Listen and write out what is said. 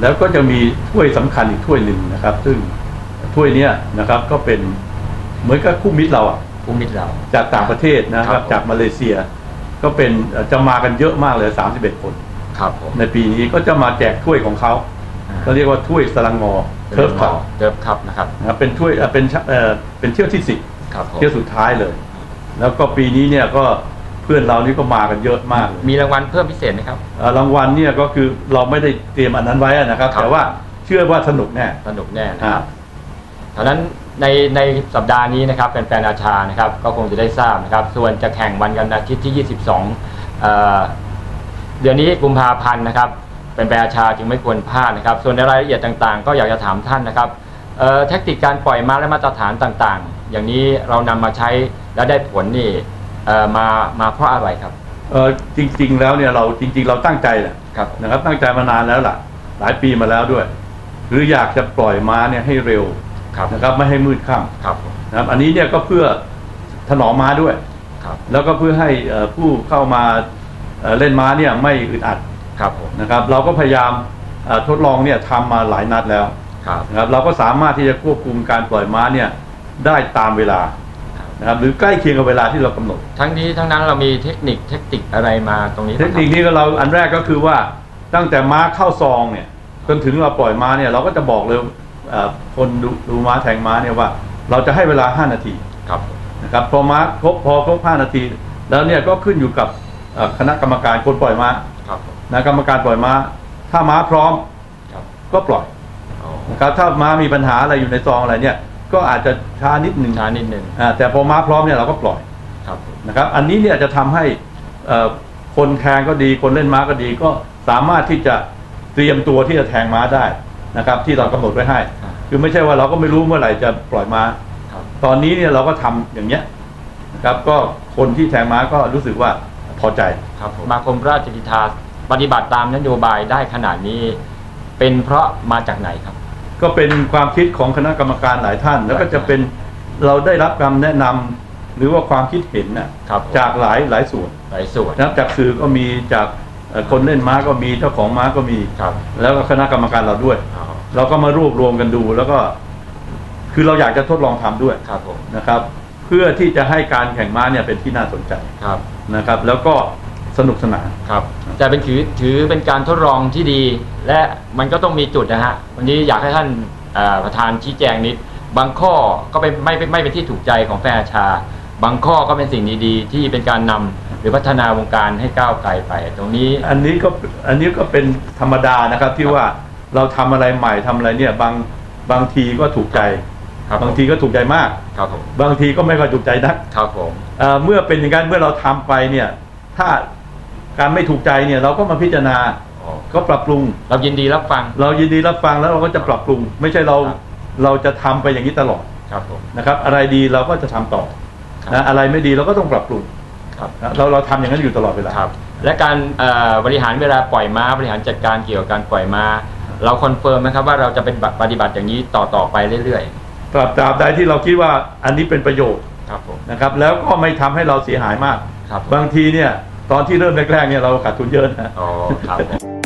แล้วก็จะมีถ้วยสำคัญอีกถ้วยหนึ่งนะครับ ซึ่งถ้วยเนี้ยนะครับก็เป็นเหมือนกับคู่มิตรเราอะภูมิเรา จากต่างประเทศนะคครัรับบผมจากมาเลเซีย ก็เป็นเอ่อจะมากันเยอะมากเลย31คนครับผมในปีนี้ก็จะมาแจกถ้วยของเขาก็เรียกว่าถ้วยสลังงอเทิร์ฟคัพเทิร์ฟคัพนะครับนะครับเป็นถ้วยเอ่อเป็นชะเอ่อเป็นเที่ยวที่สิบครับผมเที่ยวสุดท้ายเลย แล้วก็ปีนี้เนี่ยก็เพื่อนเรานี่ก็มากันเยอะมากเลยมีรางวัลเพิ่มพิเศษไหมครับ เอ่อรางวัลเนี่ยก็คือเราไม่ได้เตรียมอันนั้นไว้นะครับ ครับ แต่ว่าเชื่อว่าสนุกแน่สนุกแน่นะอ่าครับเพราะฉะนั้นในในสัปดาห์นี้นะครับแฟนๆอาชานะครับก็คงจะได้ทราบนะครับ ส่วนจะแข่งวันกันอาทิตย์ที่ 22เอ่อเดือนนี้กุมภาพันธ์นะครับเป็นแฟนอาชาจึงไม่ควรพลาดนะครับ ส่วนในรายละเอียดต่างๆ ก็อยากจะถามท่านนะครับเอ่อเทคนิคการปล่อยม้าและมาตรฐานต่างๆ อย่างนี้เรานำมาใช้แล้วได้ผลนี่ เอ่อมามาเพราะอะไรครับ เออจริง ๆ แล้วเนี่ยเราจริง ๆ เราตั้งใจแหละครับ นะครับ ตั้งใจมานานแล้วล่ะ หลายปีมาแล้วด้วย หรืออยากจะปล่อยม้าเนี่ยให้เร็วครับนะครับไม่ให้มืดค่ครับผมำนะครับ อันนี้เนี่ยก็เพื่อถนอมม้าด้วย ครับ แล้วก็เพื่อให้เอ่อผู้เข้ามาเอ่อเล่นม้าเนี่ยไม่อึดอัดครับผมนะครับ เราก็พยายามเอ่อทดลองเนี่ยทำมาหลายนัดแล้วครับ นะครับ เราก็สามารถที่จะควบคุมการปล่อยม้าเนี่ยได้ตามเวลาครับ นะครับหรือใกล้เคียงกับเวลาที่เรากำหนด ทั้งนี้ทั้งนั้นเรามีเทคนิคเทคนิคอะไรมาตรงนี้เทคนิคนี้ก็เราอันแรกก็คือว่าตั้งแต่ม้าเข้าซองเนี่ยจนถึงเราปล่อยม้าเนี่ยเราก็จะบอกเลยเอ่อคนดูดูม้าแทงม้าเนี่ยว่า เราจะให้เวลา 5 นาทีครับนะครับพอม้าครบพอครบ5นาที แล้วเนี่ยก็ขึ้นอยู่กับเอ่อคณะกรรมการคนปล่อยม้าครับผมนะกรรมการปล่อยม้า ถ้าม้าพร้อมครับก็ปล่อยอ๋อนะครับถ้าม้ามีปัญหาอะไรอยู่ในซองอะไรเนี่ย ก็อาจจะช้านิดหนึ่งช้านิดหนึ่งอ่าแต่พอม้าพร้อมเนี่ยเราก็ปล่อยครับผมนะครับ อันนี้เนี่ยจะทำให้เอ่อคนแทงก็ดีคนเล่นม้าก็ดี ก็สามารถที่จะเตรียมตัวที่จะแทงม้าได้นะครับ ที่เรากำหนดไว้ให้ คือไม่ใช่ว่าเราก็ไม่รู้เมื่อไหร่จะปล่อยม้าครับตอนนี้เนี่ยเราก็ทำอย่างเนี้ยนะครับ ก็คนที่แทงม้าก็รู้สึกว่าพอใจครับผมสมาคมราชกิจทาปฏิบัติตามนโยบายได้ขนาดนี้ เป็นเพราะมาจากไหนครับ ก็เป็นความคิดของคณะกรรมการหลายท่าน แล้วก็จะเป็นเราได้รับคำแนะนำหรือว่าความคิดเห็นนะครับผมจากหลายหลายส่วนหลายส่วนนะครับจากสื่อก็มีจากเอ่อคนเล่นม้าก็มีเจ้าของม้าก็มี ครับแล้วก็คณะกรรมการเราด้วย อ๋อเราก็มารวบรวมกันดูแล้วก็ คือเราอยากจะทดลองทำด้วยครับผมนะครับ เพื่อที่จะให้การแข่งม้าเนี่ยเป็นที่น่าสนใจครับนะครับ แล้วก็ สนุกสนาน ครับแต่เป็นถือถือเป็นการทดลองที่ดี และมันก็ต้องมีจุดนะฮะวันนี้อยากให้ท่านเอ่อประธานชี้แจงนิด บางข้อก็เป็นไม่ไม่ไม่เป็นที่ถูกใจของแฟนอาชา บางข้อก็เป็นสิ่งดีๆ ที่เป็นการนำหรือพัฒนาวงการให้ก้าวไกลไป ตรงนี้ อันนี้ก็อันนี้ก็เป็นธรรมดานะครับที่ว่าเราทำอะไรใหม่ทำอะไรเนี่ยบางบางทีก็ถูกใจครับผมบางทีก็ถูกใจมาก ครับผมบางทีก็ไม่ค่อยถูกใจนัก ครับผม เอ่อเมื่อเป็นอย่างนั้นเมื่อเราทำไปเนี่ยถ้า การไม่ถูกใจเนี่ยเราก็มาพิจารณาอ๋อก็ปรับปรุง เรายินดีรับฟัง เรายินดีรับฟังแล้วเราก็จะปรับปรุง ไม่ใช่เราครับเราจะทำไปอย่างนี้ตลอดครับผมนะครับ อะไรดีเราก็จะทำต่อครับนะอะไรไม่ดีเราก็ต้องปรับปรุงครับนะเราเราทำอย่างนั้นอยู่ตลอดเวลาครับและการเอ่อบริหารเวลาปล่อยม้าบริหารจัดการเกี่ยวกับการปล่อยม้าเราคอนเฟิร์มไหมครับว่าเราจะเป็นปฏิบัติอย่างนี้ต่อต่อไปเรื่อยตราบตราบใดที่เราคิดว่าอันนี้เป็นประโยชน์ๆครับผมนะครับ แล้วก็ไม่ทำให้เราเสียหายมากครับผมบางทีเนี่ย ตอนที่เริ่มแรกๆเนี่ยเราขาดทุนเยอะนะอ๋อครับ